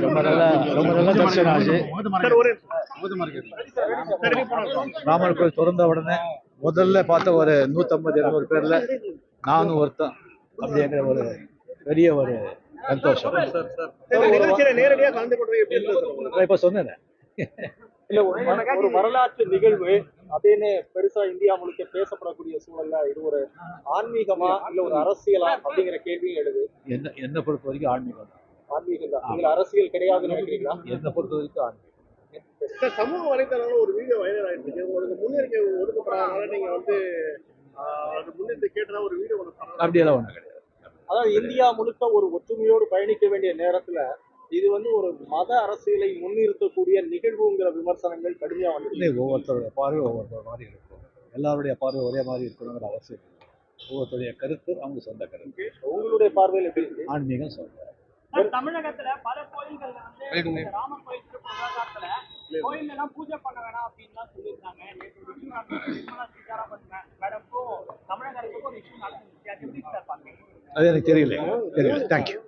ரொம்ப நல்லா ரொம்ப நல்லா தரிசனம் ஆச்சு ராமர் கோயில் திறந்த உடனே முதல்ல பார்த்த ஒரு நூத்தம்பது இருநூறு பேர்ல நானும் ஒருத்தன். அப்படிங்கிற ஒரு பெரிய ஒரு சந்தோஷம். நேரடியாக கலந்து கொண்டு இப்ப சொன்னேன். இல்ல ஒரு வர- ஒரு வரலாற்று நிகழ்வு. அப்படின்னு பெருசா இந்தியா முழுக்க பேசப்படக்கூடிய சூழல்ல இது ஒரு ஆன்மீகமா இல்ல ஒரு அரசியலா அப்படிங்கிற கேள்வியும் எழுது. என்ன என்னை பொறுத்த வரைக்கும் ஆன்மீகம் தான். ஆன்மீகம் தான். இதுல அரசியல் கிடையாதுன்னு நினைக்கிறீங்களா? என்னை பொறுத்த வரைக்கும் ஆன்மீகம். சமூக வலைதளங்கள் ஒரு வீடியோ வைரல் ஆயிட்டு இருக்கு உங்களுக்கு முன்னறிக்கை ஒதுக்கப்படாதனால நீங்க வந்து அது முன்னெடுத்து கேட்டதா ஒரு வீடியோ ஒன்று பண்ணலாம். அப்படியெல்லாம் ஒண்ணும் கிடையாது. அதாவது இந்தியா முழுக்க ஒரு ஒற்றுமையோடு பயணிக்க வேண்டிய நேரத்துல இது வந்து ஒரு மத அரசியலை முன்னிறுத்தக்கூடிய நிகழ்வுங்கிற விமர்சனங்கள் கடுமையா வந்து ஒவ்வொருத்தருடைய பார்வை ஒவ்வொருத்தர் மாதிரி இருக்கும். எல்லாருடைய பார்வை ஒரே மாதிரி இருக்கணுங்கிற அவசியம் ஒவ்வொருத்தருடைய கருத்து அவங்க சொந்த கருத்து. உங்களுடைய பார்வையில் எப்படி இருக்கு? ஆன்மீகம் சொல்றேன். தமிழகத்துல பல கோயில்கள்ல வந்து ராமர் கோயில் திருப்ப விவகாரத்துல கோயில்ல எல்லாம் பூஜை பண்ண வேணாம் அப்படின்னு சொல்லியிருந்தாங்க. அது எனக்கு தெரியல. தெரியல. தேங்க்யூ